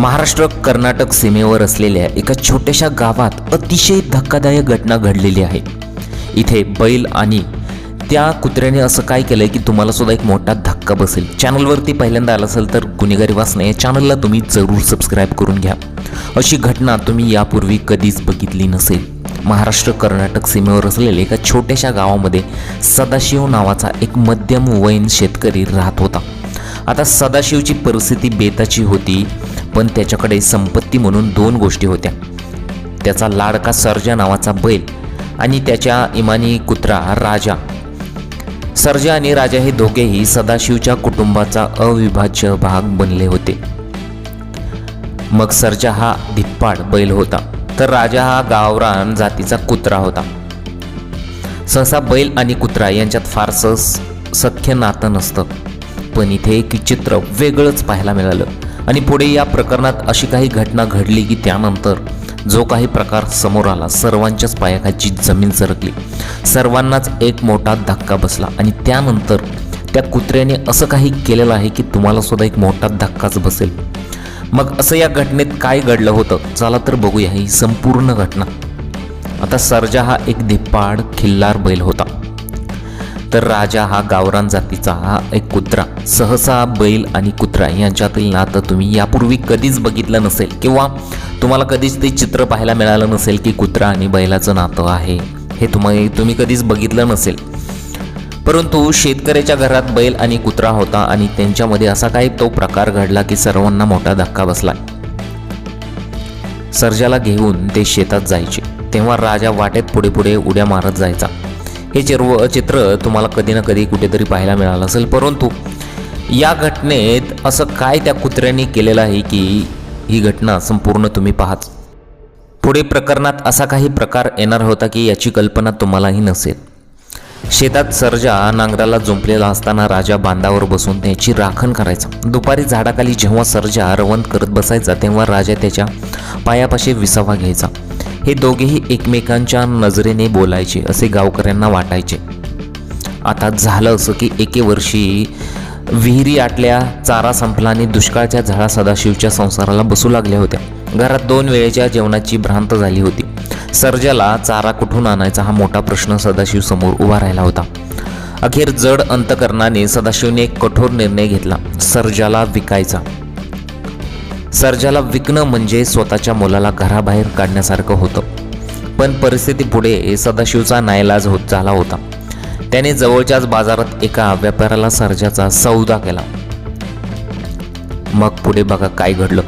महाराष्ट्र कर्नाटक सीमेवर असलेल्या एका छोट्याशा गावात अतिशय धक्कादायक घटना घडलेली आहे. इथे बैल आणि त्या कुत्र्याने असं काय केलं की तुम्हाला सुद्धा एक मोठा धक्का बसेल. चॅनलवरती पहिल्यांदा आला असेल तर गुन्हेगारी वाचना या चॅनलला तुम्ही जरूर सबस्क्राईब करून घ्या. अशी घटना तुम्ही यापूर्वी कधीच बघितली नसेल. महाराष्ट्र कर्नाटक सीमेवर असलेल्या एका छोट्याशा गावामध्ये सदाशिव नावाचा एक मध्यम वयीन शेतकरी राहत होता. आता सदाशिवची परिस्थिती बेताची होती. पण त्याच्याकडे संपत्ती म्हणून दोन गोष्टी होत्या. त्याचा लाडका सर्जा नावाचा बैल आणि त्याच्या इमानी कुत्रा राजा. सर्जा आणि राजा हे दोघेही सदाशिवच्या कुटुंबाचा अविभाज्य भाग बनले होते. मग सर्जा हा धिप्पाड बैल होता. तर राजा हा गावरान जातीचा कुत्रा होता. सहसा बैल आणि कुत्रा यांच्यात फारसं सख्य नातं नसतं. पण इथे एक चित्र वेगळंच पाहायला मिळालं. आणि पुढे या प्रकरणात अशी काही घटना घडली की त्यानंतर जो काही प्रकार समोर आला सर्वांच्याच पायाखाची जमीन सरकली. सर्वांनाच एक मोठा धक्का बसला आणि त्यानंतर त्या कुत्र्याने असं काही केलेलं आहे की तुम्हाला सुद्धा एक मोठा धक्काच बसेल. मग असं या घटनेत काय घडलं होतं? चला तर बघूया ही संपूर्ण घटना. आता सर्जा हा एक धिप्पाड खिल्लार बैल होता. तर राजा हा गावरान जातीचा हा एक कुत्रा. सहसा बैल आणि कुत्रा यांच्यातील नातं तुम्ही यापूर्वी कधीच बघितलं नसेल किंवा तुम्हाला कधीच ते चित्र पाहायला मिळालं नसेल की कुत्रा आणि बैलाचं नातं आहे. हे तुम्ही तुम्ही कधीच बघितलं नसेल. परंतु शेतकऱ्याच्या घरात बैल आणि कुत्रा होता आणि त्यांच्यामध्ये असा काही तो प्रकार घडला की सर्वांना मोठा धक्का बसला. सर्जाला घेऊन ते शेतात जायचे. तेव्हा राजा वाटेत पुढे पुढे उड्या मारत जायचा. हे चिरव चित्र तुम्हाला कधी ना कधी कुठेतरी पाहायला मिळालं असेल. परंतु या घटनेत असं काय त्या कुत्र्याने केलेलं आहे की ही घटना संपूर्ण तुम्ही पाहाच पुढे प्रकरणात असा काही प्रकार येणार होता की याची कल्पना तुम्हालाही नसेल. शेतात सर्जा नांगराला जुंपलेला असताना राजा बांधावर बसून त्याची राखण करायचा. दुपारी झाडाखाली जेव्हा सर्जा रवंत करत बसायचा तेव्हा राजा त्याच्या पायापाशी विसावा घ्यायचा. हे दोघेही एकमेकांच्या नजरेने बोलायचे असे गावकऱ्यांना वाटायचे. आता झालं असं की एके वर्षी विहिरी आटल्या चारा संपला आणि दुष्काळच्या झाडा सदाशिवच्या संसाराला बसू लागल्या होत्या. घरात दोन वेळेच्या जेवणाची भ्रांत झाली होती. सर्जाला चारा कुठून आणायचा हा मोठा प्रश्न सदाशिव समोर उभा राहिला होता. अखेर जड अंतकरणाने सदाशिवने एक कठोर निर्णय घेतला. सर्जाला विकायचा. सर्जाला विकणं म्हणजे स्वतःच्या मुलाला घराबाहेर काढण्यासारखं होतं. पण परिस्थिती पुढे सदाशिवचा नाईलाज होत झाला होता. त्याने जवळच्याच बाजारात एका व्यापाऱ्याला सर्जाचा सौदा केला. मग पुढे बघा काय घडलं.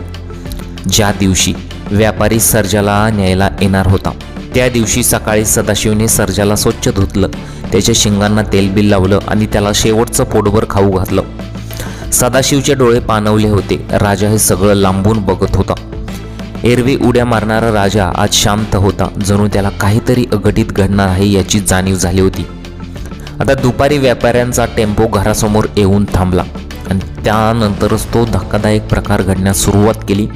ज्या दिवशी व्यापारी सर्जाला न्यायला येणार होता त्या दिवशी सकाळी सदाशिवने सर्जाला स्वच्छ धुतलं. त्याच्या शिंगांना तेलबिल लावलं आणि त्याला शेवटचं पोटभर खाऊ घातलं. सदाशिवचे डोळे पाणवले होते. राजा हे सगळं लांबून बघत होता. एरवी उड्या मारणारा राजा आज शांत होता. जणू त्याला काहीतरी अघटित घडणार आहे याची जाणीव झाली होती. आता दुपारी व्यापाऱ्यांचा टेम्पो घरासमोर येऊन थांबला आणि त्यानंतरच तो धक्कादायक प्रकार घडण्यास सुरुवात केली.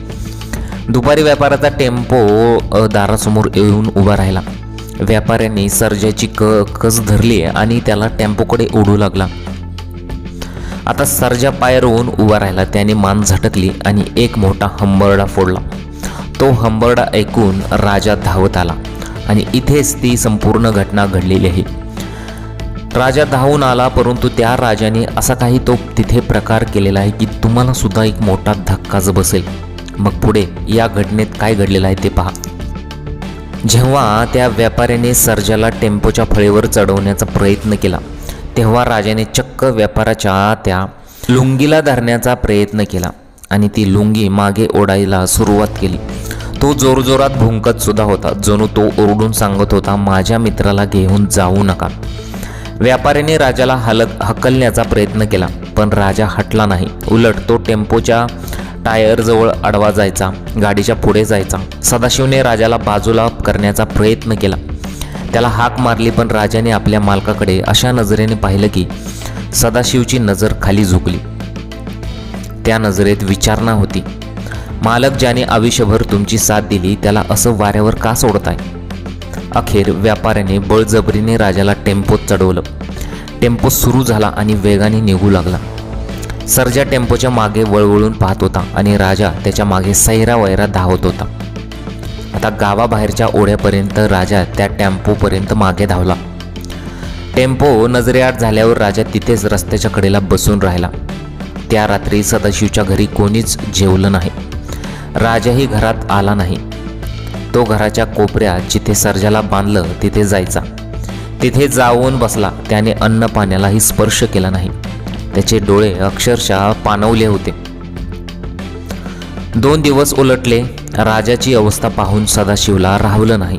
दुपारी व्यापाराचा टेम्पो दारासमोर येऊन उभा राहिला. व्यापाऱ्यांनी सर्जाची क कस धरली आणि त्याला टेम्पोकडे ओढू लागला. आता सर्जा पाय उभा राहिला. त्याने मान झटकली आणि एक मोठा हंबरडा फोडला. तो हंबरडा ऐकून राजा धावत आला आणि इथेच ती संपूर्ण घटना घडलेली आहे. राजा धावून आला परंतु त्या राजाने असा काही तो तिथे प्रकार केलेला आहे की तुम्हाला सुद्धा एक मोठा धक्काच बसेल. मग पुढे या घटनेत काय घडलेलं आहे ते पहा. जेव्हा त्या व्यापाऱ्याने सर्जाला टेम्पोच्या फळीवर चढवण्याचा प्रयत्न केला तेव्हा राजाने चक्क व्यापाराच्या त्या लुंगीला धरण्याचा प्रयत्न केला आणि ती लुंगी मागे ओढायला सुरुवात केली. तो जोरजोरात भुंकत सुद्धा होता. जणू तो ओरडून सांगत होता माझ्या मित्राला घेऊन जाऊ नका. व्यापाऱ्याने राजाला हलक हकलण्याचा प्रयत्न केला पण राजा हटला नाही. उलट तो टेम्पोच्या टायरजवळ आडवा जायचा गाडीच्या पुढे जायचा. सदाशिवने राजाला बाजूला करण्याचा प्रयत्न केला. त्याला हाक मारली पण राजाने आपल्या मालकाकडे अशा नजरेने पाहिलं की सदाशिवची नजर खाली झुकली. त्या नजरेत विचारणा होती. मालक ज्याने आयुष्यभर तुमची साथ दिली त्याला असं वाऱ्यावर का सोडताय? अखेर व्यापाऱ्याने बळजबरीने राजाला टेम्पोत चढवलं. टेम्पो सुरू झाला आणि वेगाने निघू लागला. सर्जा टेम्पोच्या मागे वळवळून पाहत होता आणि राजा त्याच्यामागे सैरा वैरा धावत होता. आता गावाबाहेरच्या ओढ्यापर्यंत राजा त्या टेम्पोपर्यंत मागे धावला. टेम्पो नजरेआड झाल्यावर राजा तिथेच रस्त्याच्या कडेला बसून राहिला. त्या रात्री सदाशिवच्या घरी कोणीच जेवलं नाही. राजाही घरात आला नाही. तो घराच्या कोपऱ्यात जिथे सर्जाला बांधलं तिथे जायचा. तिथे जाऊन बसला. त्याने अन्न पाण्यालाही स्पर्श केला नाही. त्याचे डोळे अक्षरशः पाणवले होते. दोन दिवस उलटले. राजाची अवस्था पाहून सदाशिवला राहवलं नाही.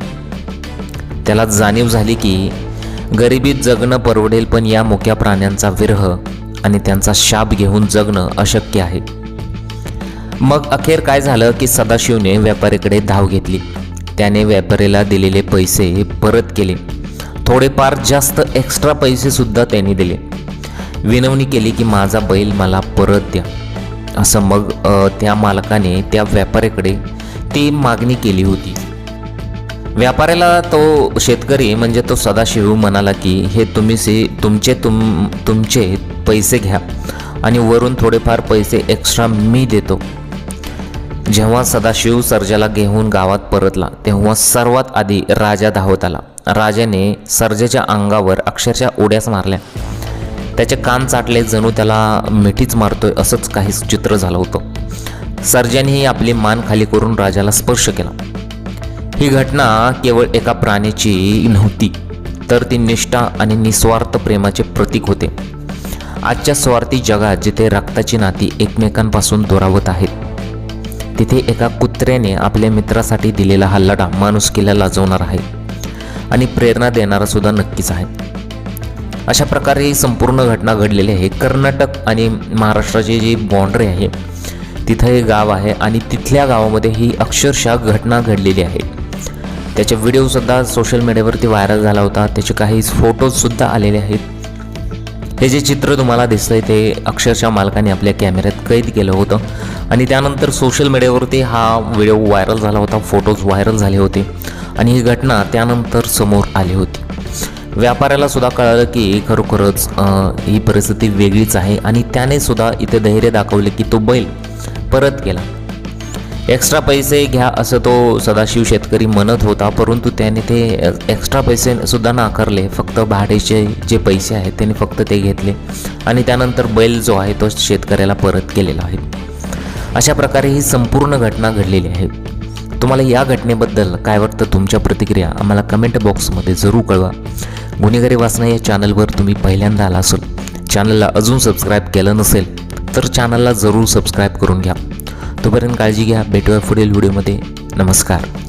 त्याला जाणीव झाली की गरिबीत जगणं परवडेल पण या मोक्या प्राण्यांचा विरह आणि त्यांचा शाप घेऊन जगणं अशक्य आहे. मग अखेर काय झालं की सदाशिवने व्यापारीकडे धाव घेतली. त्याने व्यापारीला दिलेले पैसे परत केले. थोडेफार जास्त एक्स्ट्रा पैसेसुद्धा त्यांनी दिले. विनवणी केली की माझा बैल मला परत द्या. असं मग त्या मालकाने त्या व्यापाऱ्याकडे ती मागणी केली होती. व्यापाऱ्याला तो शेतकरी म्हणजे तो सदाशिव म्हणाला की हे तुम्ही से तुमचे तुम तुमचे पैसे घ्या आणि वरून थोडेफार पैसे एक्स्ट्रा मी देतो. जेव्हा सदाशिव सर्जाला घेऊन गावात परतला तेव्हा सर्वात आधी राजा धावत आला. राजाने सर्जेच्या अंगावर अक्षरशः उड्याच मारल्या. त्याचे कान चाटले जणू त्याला मिठीच मारतोय असंच काही चित्र झालं होतं. सर्जनही आपली मान खाली करून राजाला स्पर्श केला. ही घटना केवळ एका प्राण्याची नव्हती तर ती निष्ठा आणि निस्वार्थ प्रेमाचे प्रतीक होते. आजच्या स्वार्थी जगात जिथे रक्ताची नाती एकमेकांपासून दुरावत आहेत तिथे एका कुत्र्याने आपल्या मित्रासाठी दिलेला हा लढा माणुसकीला लाजवणार आहे आणि प्रेरणा देणारा सुद्धा नक्कीच आहे. अशा प्रकारे ही संपूर्ण घटना घडलेली आहे. कर्नाटक आणि महाराष्ट्राची जी बॉन्ड्री आहे तिथं हे गाव आहे आणि तिथल्या गावामध्ये ही अक्षरशः घटना घडलेली आहे. त्याचे व्हिडिओसुद्धा सोशल मीडियावरती व्हायरल झाला होता. त्याचे काही फोटोजसुद्धा आलेले आहेत. हे जे चित्र तुम्हाला दिसतंय ते अक्षरशः मालकाने आपल्या कॅमेऱ्यात कैद केलं होतं. आणि त्यानंतर सोशल मीडियावरती हा व्हिडिओ व्हायरल झाला होता. फोटोज व्हायरल झाले होते. आणि ही घटना त्यानंतर समोर आली होती. व्यापाऱ्याला सुद्धा कळालं की खरोखरच ही परिस्थिती वेगळीच आहे. आणि त्याने सुद्धा इथे धैर्य दाखवले की तो बैल परत केला एक्स्ट्रा पैसे घ्या असं तो सदाशिव शेतकरी म्हणत होता परंतु त्याने ते एक्स्ट्रा पैसे सुद्धा नाकारले. फक्त भाडेचे जे पैसे आहेत त्याने फक्त ते घेतले. आणि त्यानंतर बैल जो आहे तो शेतकऱ्याला परत केलेला आहे. अशा प्रकारे ही संपूर्ण घटना घडलेली आहे. तुम्हाला या घटनेबद्दल काय वाटतं? तुमच्या प्रतिक्रिया आम्हाला कमेंट बॉक्समध्ये जरूर कळवा. गुन्हेगारी वाचना या चॅनलवर तुम्ही पहिल्यांदा आला असेल. चॅनलला अजून सबस्क्राईब केलं नसेल तर चॅनलला जरूर सबस्क्राईब करून घ्या. तोपर्यंत काळजी घ्या. भेटूया पुढील व्हिडिओमध्ये नमस्कार.